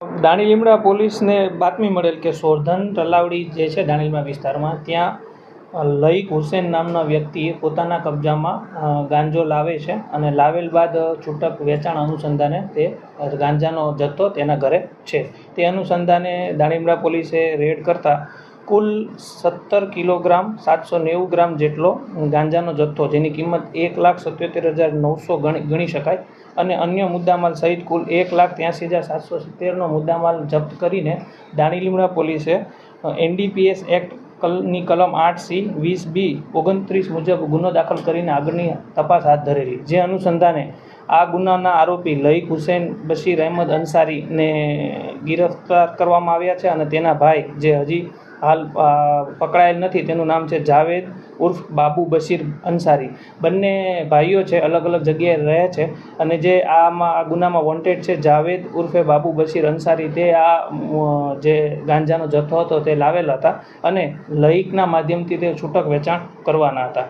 દાણી લીમડા પોલીસને બાતમી મળેલ કે સોરધન તલાવડી જે છે દાણીલીમડા વિસ્તારમાં, ત્યાં લઈક હુસેન નામના વ્યક્તિએ પોતાના કબજામાં ગાંજો લાવે છે અને લાવેલ બાદ છૂટક વેચાણ અનુસંધાને તે ગાંજાનો જથ્થો તેના ઘરે છે. તે અનુસંધાને દાણીલીમડા પોલીસે રેડ કરતા કુલ સત્તર કિલોગ્રામ, સાતસો નેવું ગ્રામ જેટલો ગાંજાનો જથ્થો, જેની કિંમત એક લાખ સત્યોતેર હજાર નવસો ગણી ગણી શકાય. અને અન્ય મુદ્દામાલ સહિત કુલ એક લાખ ત્યાંસી હજાર સાતસો સિત્તેરનો મુદ્દામાલ જપ્ત કરીને દાણી લીમડા પોલીસે એનડીપીએસ એક્ટ કલની કલમ આઠ સી વીસ બી ઓગણત્રીસ મુજબ ગુનો દાખલ કરીને આગળની તપાસ હાથ ધરેલી. જે અનુસંધાને આ ગુનાના આરોપી લઈક હુસેન બશીર અહેમદ અંસારીને ગિરફ્તાર કરવામાં આવ્યા છે અને તેના ભાઈ, જે હજી હાલ પકડાયેલ નથી. તેનું નામ છે જાવેદ ઉર્ફ બાબુ બશીર અંસારી બંને ભાઈઓ છે, અલગ અલગ જગ્યાએ રહે છે અને જે આમાં, આ ગુનામાં વોન્ટેડ છે જાવેદ ઉર્ફે બાબુ બશીર અંસારી તે આ જે ગાંજાનો જથ્થો હતો તે લાવેલા હતા અને લઈકના માધ્યમથી તે છૂટક વેચાણ કરવાના હતા.